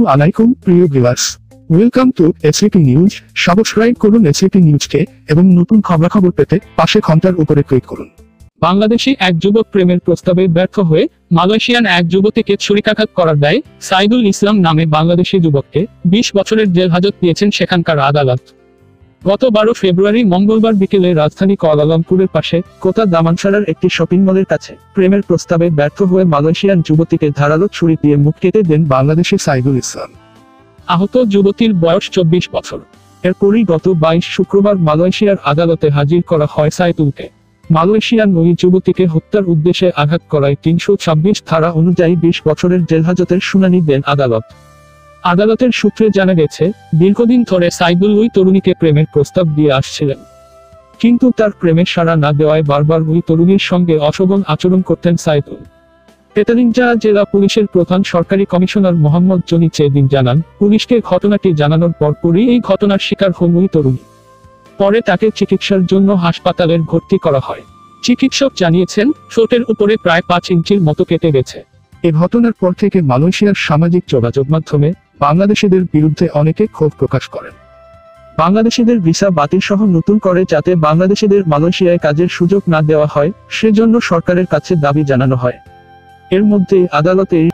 আসসালামু আলাইকুম, প্রিয় viewers. Welcome to ACP news subscribe করুন এসিপি নিউজকে এবং নতুন খবরাখবর পেতে পাশে ঘণ্টার উপরে ক্লিক করুন। বাংলাদেশি এক যুবক প্রেমের প্রস্তাবে ব্যর্থ হয়ে মালয়েশিয়ান এক যুবতীকে ছুরিকাঘাত করার দায় সাইদুল ইসলাম নামে বাংলাদেশি যুবককে বিশ বছরের জেল হাজত দিয়েছেন সেখানকার আদালত। গত বারো ফেব্রুয়ারি মঙ্গলবার বিকেলে রাজধানী কুয়ালালামপুরের পাশে কোতা দামানসারার একটি শপিং মলের কাছে প্রেমের প্রস্তাবে ব্যর্থ হয়ে মালয়েশিয়ান যুবতীকে ধারালো ছুরি দিয়ে মুখ কেটে দেন বাংলাদেশি সাইদুল ইসলাম। আহত যুবতীর বয়স চব্বিশ বছর। এরপরই গত বাইশ শুক্রবার মালয়েশিয়ার আদালতে হাজির করা হয় সাইদুলকে। মালয়েশিয়ান ওই যুবতীকে হত্যার উদ্দেশ্যে আঘাত করায় তিনশো ছাব্বিশ ধারা অনুযায়ী বিশ বছরের জেলহাজতের শুনানি দেন আদালত। আদালতের সূত্রে জানা গেছে, দীর্ঘদিন ধরে সাইদুল ওই তরুণীকে প্রেমের প্রস্তাব দিয়ে আসছিলেন। কিন্তু তার প্রেমে সাড়া না দেওয়ায় বারবার ওই তরুণীর সঙ্গে অশোভন আচরণ করতেন সাইদুল। পেতালিঞ্জা জেলা পুলিশের প্রধান সরকারি কমিশনার মোহাম্মদ জনি চেদিন জানান, পুলিশকে ঘটনাটি জানানোর পরপরই এই ঘটনার শিকার হন ওই তরুণী। পরে তাকে চিকিৎসার জন্য হাসপাতালের ভর্তি করা হয়। চিকিৎসক জানিয়েছেন, ঠোঁটের উপরে প্রায় পাঁচ ইঞ্চির মতো কেটে গেছে। এ ঘটনার পর থেকে মালয়েশিয়ার সামাজিক যোগাযোগ মাধ্যমে বাংলাদেশিদের বিরুদ্ধে অনেকে ক্ষোভ প্রকাশ করেন। বাংলাদেশিদের ভিসা বাতিল সহ নতুন করে যাতে বাংলাদেশিদের মালয়েশিয়ায় কাজের সুযোগ না দেওয়া হয়, সেজন্য সরকারের কাছে দাবি জানানো হয়। এর মধ্যে আদালতে